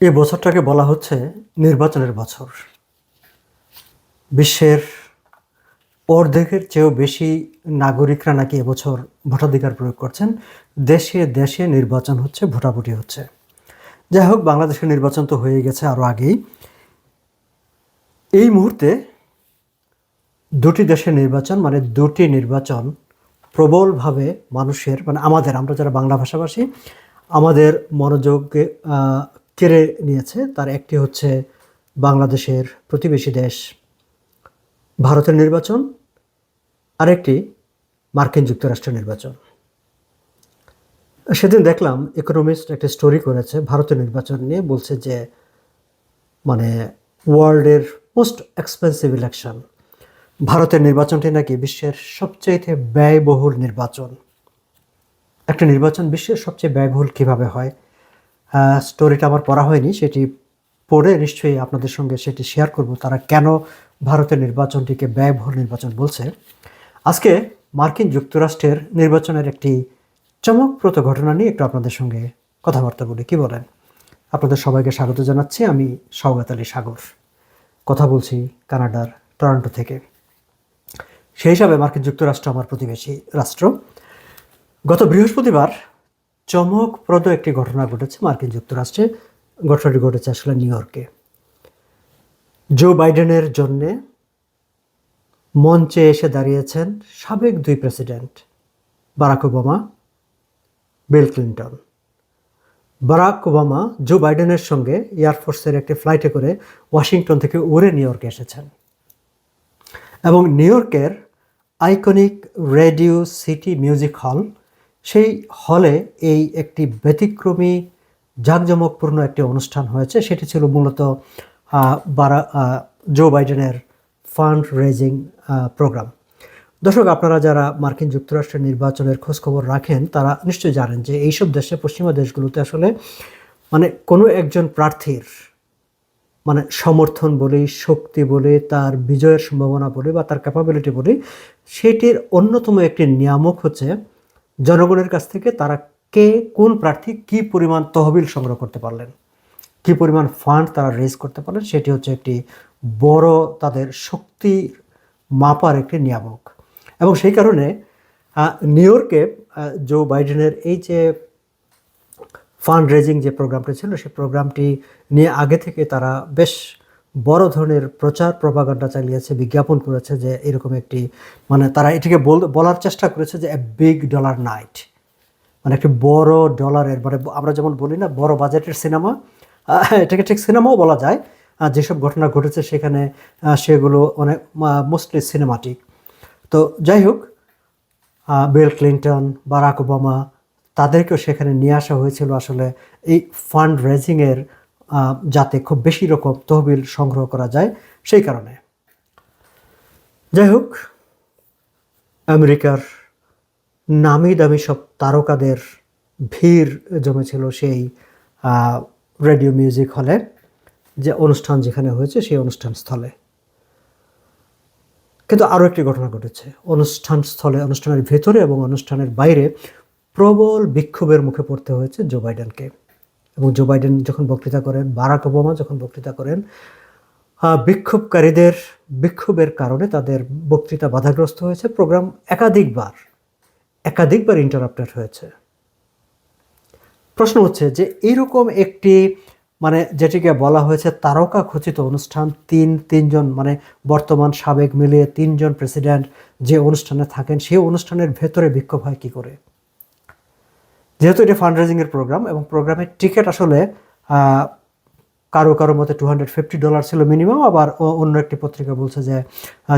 এই বছরটাকে বলা হচ্ছে নির্বাচনের বছর। বিশ্বের অর্ধেকের চেয়েও বেশি নাগরিকরা নাকি এবছর ভোটাধিকার প্রয়োগ করছেন। দেশে দেশে নির্বাচন হচ্ছে ভোটাভুটি হচ্ছে। যাই হোক বাংলাদেশের নির্বাচন তো হয়ে গেছে আরও আগেই। এই মুহূর্তে দুটি দেশের নির্বাচন মানে দুটি নির্বাচন প্রবলভাবে মানুষের মানে আমাদের আমরা যারা বাংলা ভাষাভাষী আমাদের মনোযোগকে আহ, কেড়ে নিয়েছে। তার একটি হচ্ছে বাংলাদেশের প্রতিবেশী দেশ, ভারতের নির্বাচন। আরেকটি মার্কিন যুক্তরাষ্ট্রের নির্বাচন। সেদিন দেখলাম ইকোনমিস্ট একটা স্টোরি করেছে, ভারতের নির্বাচন নিয়ে। বলছে যে মানে ওয়ার্ল্ডের মোস্ট এক্সপেন্সিভ ইলেকশন ভারতের নির্বাচনটি নাকি বিশ্বের সবচেয়ে ব্যয়বহুল নির্বাচন। একটা নির্বাচন বিশ্বের সবচেয়ে ব্যয়বহুল কীভাবে হয়? স্টোরিটা আমার পড়া হয়নি, সেটি পড়ে নিশ্চয়ই আপনাদের সঙ্গে সেটি শেয়ার করব, তারা কেন ভারতের নির্বাচনটিকে ব্যয়বহুল নির্বাচন বলছে। আজকে মার্কিন যুক্তরাষ্ট্রের নির্বাচনের একটি চমকপ্রদ ঘটনা নিয়ে একটু আপনাদের সঙ্গে কথাবার্তা বলি, কি বলেন? আপনাদের সবাইকে স্বাগত জানাচ্ছি, আমি সৌগাত আলী সাগর। কথা বলছি কানাডার টরন্টো থেকে। সেই হিসাবে মার্কিন যুক্তরাষ্ট্র আমার প্রতিবেশী রাষ্ট্র। গত বৃহস্পতিবার চমকপ্রদ একটি ঘটনা ঘটেছে মার্কিন যুক্তরাষ্ট্রে। ঘটনাটি ঘটেছে আসলে নিউ ইয়র্কে। জো বাইডেনের জন্যে মঞ্চে এসে দাঁড়িয়েছেন সাবেক দুই president, Barack Obama, Bill Clinton. Barack Obama Joe বাইডেনের সঙ্গে এয়ারফোর্সের একটি ফ্লাইটে করে ওয়াশিংটন থেকে উড়ে নিউ ইয়র্কে এসেছেন। এবং নিউ ইয়র্কের আইকনিক রেডিও সিটি মিউজিক হল সেই হলে এই একটি ব্যতিক্রমী, জাঁকজমকপূর্ণ একটি অনুষ্ঠান হয়েছে। সেটি ছিল মূলত বারা জো বাইডেনের ফান্ড রেজিং প্রোগ্রাম দর্শক, আপনারা যারা মার্কিন যুক্তরাষ্ট্রের নির্বাচনের খোঁজখবর রাখেন, তারা নিশ্চয়ই জানেন যে এইসব দেশে, পশ্চিমা দেশগুলোতে আসলে মানে কোনো একজন প্রার্থীর মানে সমর্থন বলি শক্তি বলি তার বিজয়ের সম্ভাবনা বলি বা তার ক্যাপাবিলিটি বলি সেটির অন্যতম একটি নিয়ামক হচ্ছে জনগণের কাছ থেকে তারা কে, কোন প্রার্থী, কি পরিমাণ তহবিল সংগ্রহ করতে পারলেন? কি পরিমাণ ফান্ড তারা রেজ করতে পারলেন? সেটি হচ্ছে একটি বড় তাদের শক্তি মাপার একটি নিয়ামক। এবং সেই কারণে নিউ ইয়র্কে জো বাইডেনের এই যে ফান্ড রেজিং যে প্রোগ্রামটি ছিল সেই প্রোগ্রামটি নিয়ে আগে থেকে তারা বেশ বড় ধরনের প্রচার প্রপাগান্ডা চালিয়েছে, বিজ্ঞাপন করেছে যে এরকম একটি মানে তারা এটিকে বল- বলার চেষ্টা করেছে যে এ বিগ ডলার নাইট মানে একটি বড় ডলারের মানে আমরা যেমন বলি না, বড় বাজেটের সিনেমা এটাকে ঠিক সিনেমাও বলা যায়। যেসব ঘটনা ঘটেছে সেখানে সেগুলো অনেক মোস্টলি সিনেমাটিক তো যাই হোক বিল ক্লিন্টন, বারাক ওবামা, তাদেরকেও সেখানে নিয়ে আসা হয়েছিল আসলে এই ফান্ড রেজিংয়ের যাতে খুব বেশি রকম তহবিল সংগ্রহ করা যায় সেই কারণে। যাই হোক আমেরিকার নামি দামি সব তারকাদের ভিড় জমেছিল সেই রেডিও মিউজিক হলে, যে অনুষ্ঠান যেখানে হয়েছে সেই অনুষ্ঠান স্থলে। কিন্তু আরও একটি ঘটনা ঘটেছে। অনুষ্ঠান স্থলে, অনুষ্ঠানের ভেতরে এবং অনুষ্ঠানের বাইরে প্রবল বিক্ষোভের মুখে পড়তে হয়েছে জো বাইডেনকে। এবং জো বাইডেন যখন বক্তৃতা করেন বারাক ওবামা যখন বক্তৃতা করেন বিক্ষোভকারীদের, বিক্ষোভের কারণে তাদের বক্তৃতা বাধাগ্রস্ত হয়েছে। প্রোগ্রাম একাধিকবার একাধিকবার ইন্টারাপ্টেড হয়েছে। প্রশ্ন হচ্ছে যে এইরকম একটি মানে যেটিকে বলা হয়েছে তারকা খচিত অনুষ্ঠান, তিন, তিনজন মানে বর্তমান সাবেক মিলিয়ে তিনজন প্রেসিডেন্ট যে অনুষ্ঠানে থাকেন, সেই অনুষ্ঠানের ভেতরে বিক্ষোভ হয় কী করে? যেহেতু এটা ফান্ড রেজিংয়ের প্রোগ্রাম এবং প্রোগ্রামের টিকিট আসলে কারও কারও মতে টু হান্ড্রেড ফিফটি ডলার ছিল মিনিমাম আবার অন্য একটি পত্রিকা বলছে যে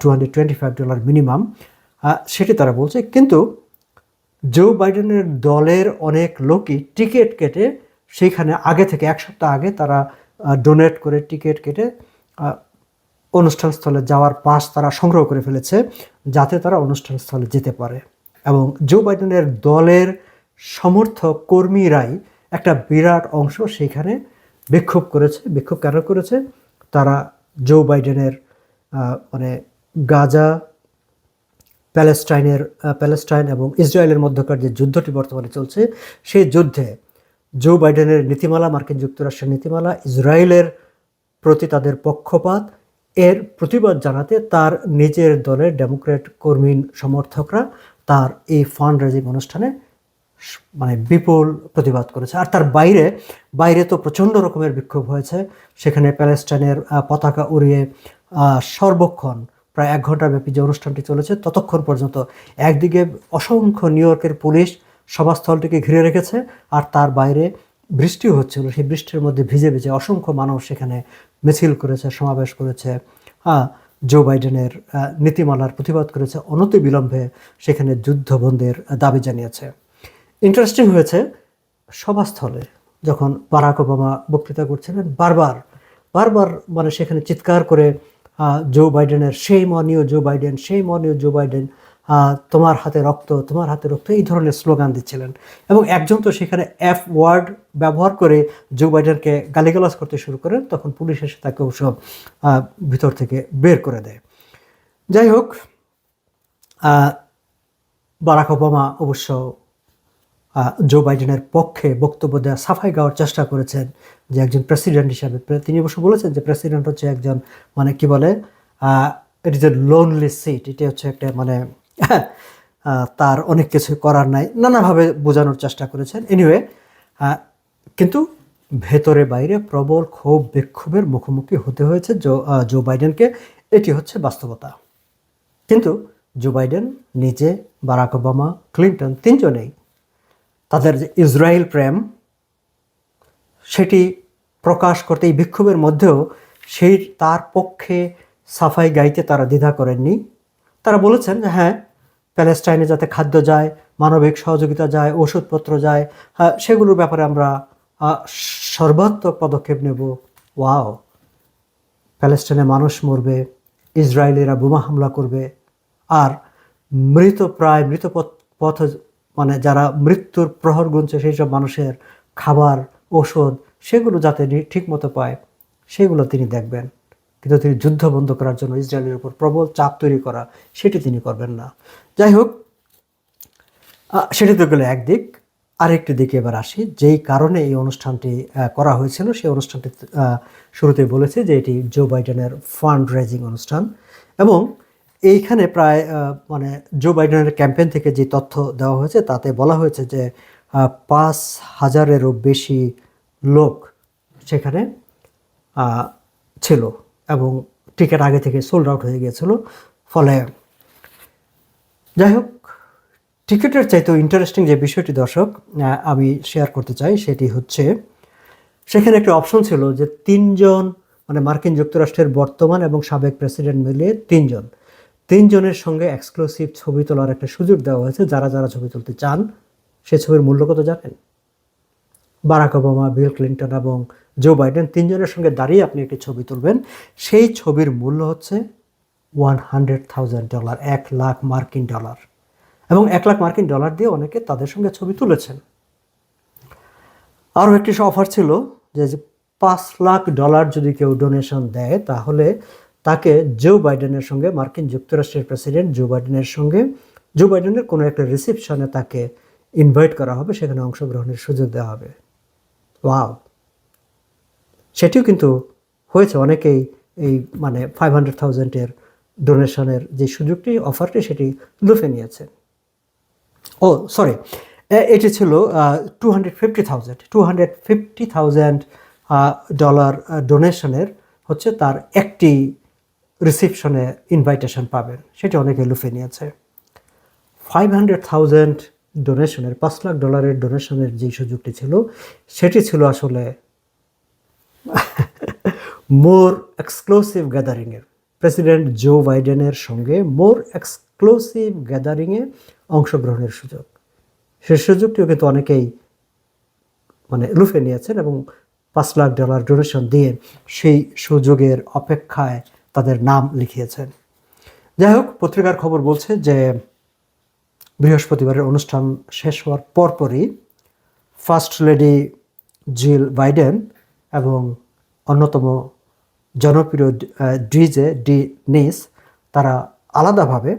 two hundred twenty five dollar minimum সেটি তারা বলছে। কিন্তু জো বাইডেনের দলের অনেক লোকই টিকিট কেটে সেইখানে আগে থেকে এক সপ্তাহ আগে তারা ডোনেট করে টিকিট কেটে অনুষ্ঠানস্থলে যাওয়ার পাস তারা সংগ্রহ করে ফেলেছে, যাতে তারা অনুষ্ঠানস্থলে যেতে পারে। এবং জো বাইডেনের দলের সমর্থক কর্মীরাই একটা বিরাট অংশ সেইখানে বিক্ষোভ করেছে, বিক্ষোভ কেন করেছে? তারা জো বাইডেনের মানে গাজা, প্যালেস্টাইনের প্যালেস্টাইন এবং ইসরায়েলের মধ্যকার যে যুদ্ধটি বর্তমানে চলছে, সেই যুদ্ধে জো বাইডেনের নীতিমালা, মার্কিন যুক্তরাষ্ট্রের নীতিমালা, ইসরায়েলের প্রতি তাদের পক্ষপাত, এর প্রতিবাদ জানাতে তার নিজের দলের ডেমোক্রেট কর্মী সমর্থকরা তার এই ফান্ড রেজিং অনুষ্ঠানে মানে বিপুল প্রতিবাদ করেছে। আর তার বাইরে বাইরে তো প্রচণ্ড রকমের বিক্ষোভ হয়েছে। সেখানে প্যালেস্টাইনের পতাকা উড়িয়ে সর্বক্ষণ প্রায় এক ঘণ্টা ব্যাপী যে অনুষ্ঠানটি চলেছে, ততক্ষণ পর্যন্ত একদিকে অসংখ্য নিউ ইয়র্কের পুলিশ সভাস্থলটিকে ঘিরে রেখেছে, আর তার বাইরে বৃষ্টি হচ্ছিল। সেই বৃষ্টির মধ্যে ভিজে ভিজে অসংখ্য মানুষ সেখানে মিছিল করেছে, সমাবেশ করেছে। হ্যাঁ জো বাইডেনের নীতিমালার প্রতিবাদ করেছে। অনতি বিলম্বে সেখানে যুদ্ধবন্ধের দাবি জানিয়েছে। ইন্টারেস্টিং হয়েছে সভাস্থলে যখন বারাক ওবামা বক্তৃতা করছিলেন বারবার। বারবার মানে সেখানে চিৎকার করে জো বাইডেনের সেই মনীয় জো বাইডেন সেই মনীয় জো বাইডেন তোমার হাতে রক্ত, তোমার হাতে রক্ত, এই ধরনের স্লোগান দিচ্ছিলেন। এবং একজন তো সেখানে এফ ওয়ার্ড ব্যবহার করে জো বাইডেনকে গালিগালাজ করতে শুরু করেন, তখন পুলিশ এসে তাকে ওসব ভিতর থেকে বের করে দেয়। যাই হোক বারাক ওবামা অবশ্য জো বাইডেনের পক্ষে বক্তব্য দেওয়া, সাফাই গাওয়ার চেষ্টা করেছেন যে একজন প্রেসিডেন্ট হিসাবে। তিনি অবশ্য বলেছেন যে প্রেসিডেন্ট হচ্ছে একজন মানে কি বলে it is a lonely seat এটি হচ্ছে একটা মানে তার অনেক কিছু করার নাই, নানাভাবে বোঝানোর চেষ্টা করেছেন। এনিওয়ে কিন্তু ভেতরে বাইরে প্রবল ক্ষোভ, বিক্ষোভের মুখোমুখি হতে হয়েছে জো জো বাইডেনকে এটি হচ্ছে বাস্তবতা। কিন্তু জো বাইডেন নিজে বারাক ওবামা ক্লিন্টন তিনজনেই তাদের যে ইসরায়েল প্রেম সেটি প্রকাশ করতে এই বিক্ষোভের মধ্যেও সেই তার পক্ষে সাফাই গাইতে তারা দ্বিধা করেননি। তারা বলেছেন যে হ্যাঁ প্যালেস্টাইনে যাতে খাদ্য যায় মানবিক সহযোগিতা যায় ওষুধপত্র যায় হ্যাঁ, সেগুলোর ব্যাপারে আমরা সর্বাত্মক পদক্ষেপ নেব। ওয়াও প্যালেস্টাইনে মানুষ মরবে ইসরায়েলিরা বোমা হামলা করবে আর মৃত প্রায় মৃত পথ মানে যারা মৃত্যুর প্রহর গুনছে সেই সব মানুষের খাবার ওষুধ সেগুলো যাতে ঠিকমতো পায়, সেগুলো তিনি দেখবেন। কিন্তু তিনি যুদ্ধ বন্ধ করার জন্য ইসরায়েলের উপর প্রবল চাপ তৈরি করা, সেটি তিনি করবেন না। যাই হোক সেটি তো গেলে একদিক। আরেকটি দিকে এবার আসি। যেই কারণে এই অনুষ্ঠানটি করা হয়েছিল, সেই অনুষ্ঠানটি শুরুতে বলেছে যে এটি জো বাইডেনের ফান্ড রেজিং অনুষ্ঠান এবং এইখানে প্রায় মানে জো বাইডেনের ক্যাম্পেইন থেকে যে তথ্য দেওয়া হয়েছে, তাতে বলা হয়েছে যে পাঁচ হাজারেরও বেশি লোক সেখানে ছিল এবং টিকিট আগে থেকে সোল্ড আউট হয়ে গিয়েছিল। ফলে যাই হোক, টিকিটের চাইতেও ইন্টারেস্টিং যে বিষয়টি দর্শক আমি শেয়ার করতে চাই সেটি হচ্ছে, সেখানে একটা অপশন ছিল যে তিনজন মানে মার্কিন যুক্তরাষ্ট্রের বর্তমান এবং সাবেক প্রেসিডেন্ট মিলিয়ে তিনজন তিনজনের সঙ্গে এক্সক্লুসিভ ছবি তোলার একটা সুযোগ দেওয়া হয়েছে। যারা যারা ছবি তুলতে চান, সে ছবির মূল্য কত জানেন? বারাক ওবামা, বিল ক্লিন্টন এবং জো বাইডেন তিনজনের সঙ্গে দাঁড়িয়ে আপনি একটি ছবি তুলবেন। সেই ছবির মূল্য হচ্ছে ওয়ান হান্ড্রেড থাউজেন্ড ডলার এক লাখ মার্কিন ডলার। এবং এক লাখ মার্কিন ডলার দিয়ে অনেকে তাদের সঙ্গে ছবি তুলেছেন। আরও একটি অফার ছিল যে পাঁচ লাখ ডলার যদি কেউ ডোনেশন দেয়, তাহলে তাকে জো বাইডেনের সঙ্গে, মার্কিন যুক্তরাষ্ট্রের প্রেসিডেন্ট জো বাইডেনের সঙ্গে, জো বাইডেনের কোনো একটা রিসেপশনে তাকে ইনভাইট করা হবে, সেখানে অংশগ্রহণের সুযোগ দেওয়া হবে। ওয়াও। সেটিও কিন্তু হয়েছে, অনেকেই এই মানে ফাইভ হান্ড্রেড থাউজেন্ডের ডোনেশনের যে সুযোগটি অফারটি সেটি লুফে নিয়েছে ও সরি এটি ছিল two hundred fifty thousand two hundred fifty thousand dollar ডোনেশনের হচ্ছে তার একটি রিসিপশনে ইনভাইটেশন পাবেন। সেটি অনেকে লুফে নিয়েছে। ফাইভ হান্ড্রেড থাউজেন্ড ডোনেশনের পাঁচ লাখ ডলারের ডোনেশনের যে সুযোগটি ছিল, সেটি ছিল আসলে মোর এক্সক্লুসিভ গ্যাদারিংয়ের প্রেসিডেন্ট জো বাইডেনের সঙ্গে মোর এক্সক্লুসিভ গ্যাদারিংয়ে অংশগ্রহণের সুযোগ। সে সুযোগটিও কিন্তু অনেকেই মানে লুফে নিয়েছেন এবং পাঁচ লাখ ডলার ডোনেশন দিয়ে সেই সুযোগের অপেক্ষায় তাদের নাম লিখিয়েছেন। যাই হোক, পত্রিকার খবর বলছে যে, বৃহস্পতিবারের অনুষ্ঠান শেষ হওয়ার পরপরই ফার্স্ট লেডি জিল বাইডেন এবং অন্যতম জনপ্রিয় ডিজে ডি নিস, তারা আলাদাভাবে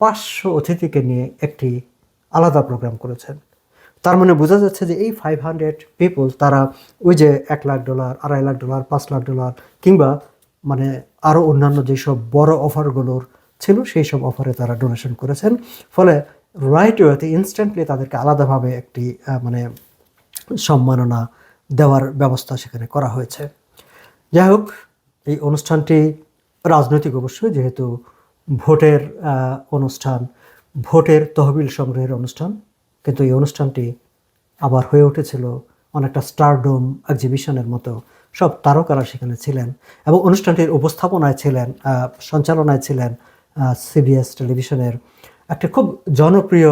পাঁচশো অতিথিকে নিয়ে একটি আলাদা প্রোগ্রাম করেছেন। তার মানে বোঝা যাচ্ছে যে এই ফাইভ হান্ড্রেড পিপল তারা ওই যে এক লাখ ডলার, আড়াই লাখ ডলার, পাঁচ লাখ ডলার কিংবা মানে আরও অন্যান্য যেসব বড় অফারগুলোর ছিল, সেই সব অফারে তারা ডোনেশন করেছেন। ফলে রাইট ওয়েতে ইনস্ট্যান্টলি তাদেরকে আলাদাভাবে একটি মানে সম্মাননা দেওয়ার ব্যবস্থা সেখানে করা হয়েছে। যাই হোক, এই অনুষ্ঠানটি রাজনৈতিক অবশ্যই, যেহেতু ভোটের অনুষ্ঠান, ভোটের তহবিল সংগ্রহের অনুষ্ঠান, কিন্তু এই অনুষ্ঠানটি আবার হয়ে উঠেছিল অনেকটা স্টারডোম এক্সিবিশনের মতো সব তারকারা সেখানে ছিলেন এবং অনুষ্ঠানটির উপস্থাপনায় ছিলেন সঞ্চালনায় ছিলেন সিবিএস টেলিভিশনের একটা খুব জনপ্রিয়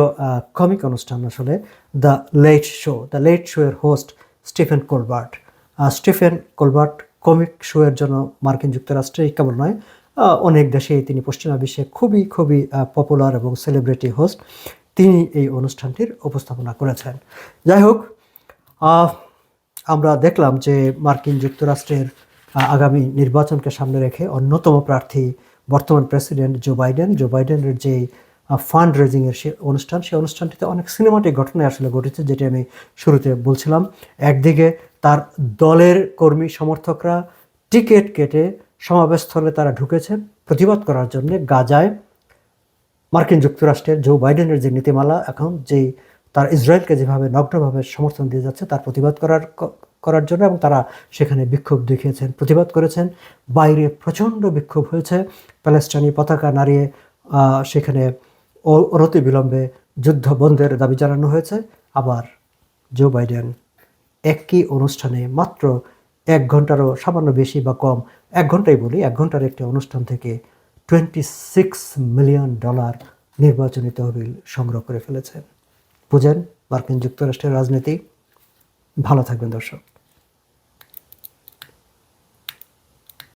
কমিক অনুষ্ঠান আসলে The Late Show The Late Show এর host Stephen Colbert Stephen Colbert comic show এর জন্য মার্কিন যুক্তরাষ্ট্রে কেবল নয় অনেক দেশেই তিনি পশ্চিমা বিশ্বে খুবই খুবই পপুলার এবং সেলিব্রিটি হোস্ট তিনি এই অনুষ্ঠানটির উপস্থাপনা করেছেন। যাই হোক আমরা দেখলাম যে মার্কিন যুক্তরাষ্ট্রের আগামী নির্বাচনকে সামনে রেখে অন্যতম প্রার্থী বর্তমান প্রেসিডেন্ট জো বাইডেন। জো বাইডেনের যে ফান্ড রেজিংয়ের সে অনুষ্ঠান সেই অনুষ্ঠানটিতে অনেক সিনেমাটিক ঘটনা আসলে ঘটেছে, যেটি আমি শুরুতে বলছিলাম। একদিকে তার দলের কর্মী সমর্থকরা টিকিট কেটে সমাবেশস্থলে তারা ঢুকেছে প্রতিবাদ করার জন্য। গাজায় মার্কিন যুক্তরাষ্ট্রের জো বাইডেনের যে নীতিমালা, এখন যেই তার ইসরায়েলকে যেভাবে নগ্নভাবে সমর্থন দিয়ে যাচ্ছে, তার প্রতিবাদ করার করার জন্য এবং তারা সেখানে বিক্ষোভ দেখিয়েছেন, প্রতিবাদ করেছেন। বাইরে প্রচণ্ড বিক্ষোভ হয়েছে। প্যালেস্টাইনি পতাকা নাড়িয়ে সেখানে অ- অনতি বিলম্বে যুদ্ধ বন্ধের দাবি জানানো হয়েছে। আবার জো বাইডেন একই অনুষ্ঠানে মাত্র এক ঘন্টারও সামান্য বেশি বা কম, এক ঘন্টাই বলি, এক ঘণ্টার একটি অনুষ্ঠান থেকে টোয়েন্টি সিক্স মিলিয়ন ডলার নির্বাচনী তহবিল সংগ্রহ করে ফেলেছেন। বুঝেন মার্কিন যুক্তরাষ্ট্রের রাজনীতি। ভালো থাকবেন দর্শক।